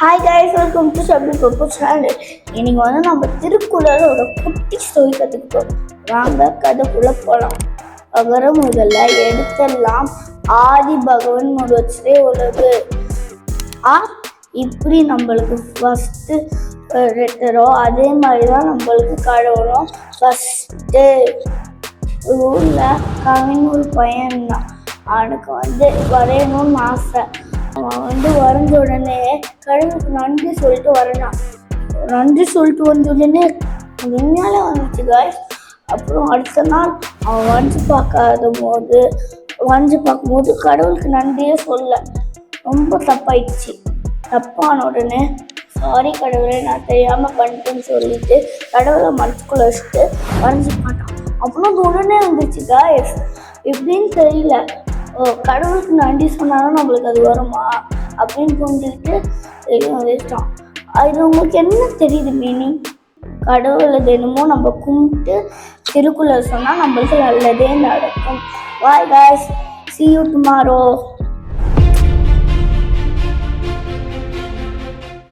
Hi guys welcome to Sabi Pappu channel இன்னைக்கு வந்து நம்ம திருக்குறளோட குட்டி ஸ்டோரி கற்றுக்கிட்டோம் வாங்க கதைக்குள்ள போகலாம் அகர முதல்ல எடுத்தெல்லாம் ஆதி பகவன் முதலே உள்ளது. ஆ இப்படி நம்மளுக்கு ஃபஸ்ட்டு லெட்டரோ அதே மாதிரி தான் நம்மளுக்கு கடவுளும் ஃபஸ்ட்டு ஊரில் கவின் ஒரு பையன் தான். அவனுக்கு வந்து வரையணும்னு ஆசை. அவன் வந்து வரைஞ்ச உடனே கடவுளுக்கு நன்றி சொல்லிட்டு வரைஞ்சான் நன்றி சொல்லிட்டு வந்த உடனே விஞ்ஞான வந்துச்சு காய் அப்புறம் அடுத்த நாள் அவன் வரைஞ்சி பார்க்காத போது வரைஞ்சி பார்க்கும்போது கடவுளுக்கு நன்றியே சொல்ல. ரொம்ப தப்பாயிடுச்சு. தப்பான உடனே சாரி கடவுளை நான் தெரியாமல் பண்ணிட்டேன்னு சொல்லிட்டு கடவுளை மனசுக்குள்ள வச்சுட்டு வரைஞ்சி பார்த்தான். அப்புறம் அது உடனே வந்துச்சு காய்ஸ் எப்படின்னு தெரியல. கடவுளுக்கு நன்றி சொன்னாலும் நம்மளுக்கு அது வருமா? அப்படின்னு புரிஞ்சுக்கிட்டு வச்சிட்டோம் அது உங்களுக்கு என்ன தெரியுது மீனிங் கடவுளை தினமும் நம்ம கும்பிட்டு திருக்குறள் சொன்னால் நம்மளுக்கு நல்லதே நடக்கும். Bye guys see you tomorrow